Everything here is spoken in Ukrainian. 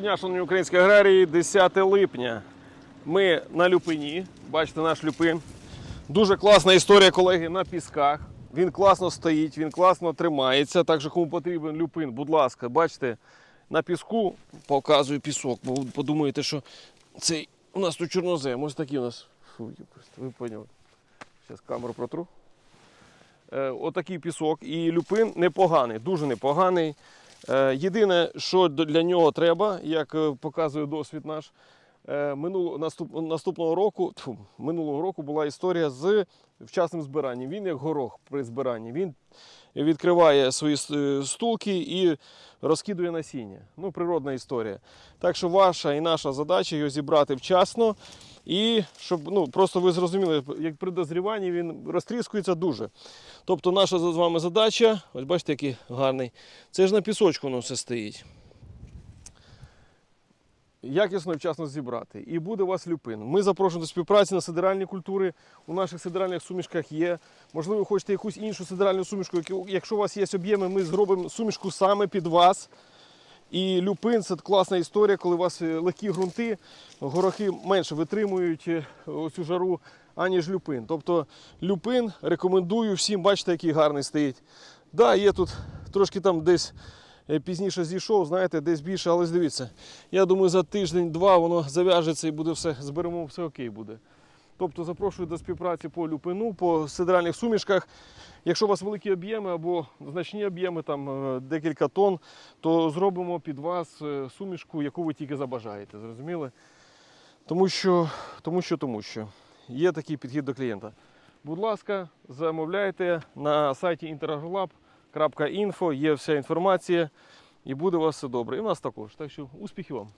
Дня, шановні українські аграрії, 10 липня. Ми на Люпині. Бачите наш Люпин. Дуже класна історія, колеги, на пісках. Він класно стоїть, він класно тримається. Так що, кому потрібен люпин, будь ласка, бачите, на піску показую пісок, бо подумаєте, що цей у нас тут чорнозем. Ось такий у нас. Фу, ви поняли. Зараз камеру протру. Е, отакий пісок. І люпин непоганий, дуже непоганий. Е, Єдине, що для нього треба, як е, показує досвід наш, минуло, наступ, наступного року, тьфу, минулого року була історія з вчасним збиранням. Він як горох при збиранні. Він відкриває свої е, стулки і розкидує насіння. Ну, природна історія. Так що ваша і наша задача його зібрати вчасно. І щоб ну, просто ви зрозуміли, як при дозріванні він розтріскується дуже. Тобто наша з вами задача, ось бачите, який гарний. Це ж на пісочку воно все стоїть. Якісно і вчасно зібрати. І буде у вас люпин. Ми запрошуємо до співпраці на сидеральні культури. У наших сидеральних сумішках є. Можливо, ви хочете якусь іншу сидеральну сумішку. Якщо у вас є об'єми, ми зробимо сумішку саме під вас. І люпин це класна історія, коли у вас е, легкі ґрунти, горохи менше витримують е, оцю жару, аніж люпин. Тобто люпин рекомендую всім, бачите, який гарний стоїть. Да, є тут трошки там десь пізніше зійшов, знаєте, десь більше, але дивіться. Я думаю, за тиждень-два воно зав'яжеться і буде все, зберемо, все окей буде. Тобто запрошую до співпраці по люпину, по сидральних сумішках. Якщо у вас великі об'єми або значні об'єми, там е, декілька тонн, то зробимо під вас е, сумішку, яку ви тільки забажаєте. Зрозуміли? Тому що, тому що, тому що є такий підхід до клієнта. Будь ласка, замовляйте на сайті interagrolab.info, є вся інформація і буде у вас все добре. І в нас також. Так що успіхів вам!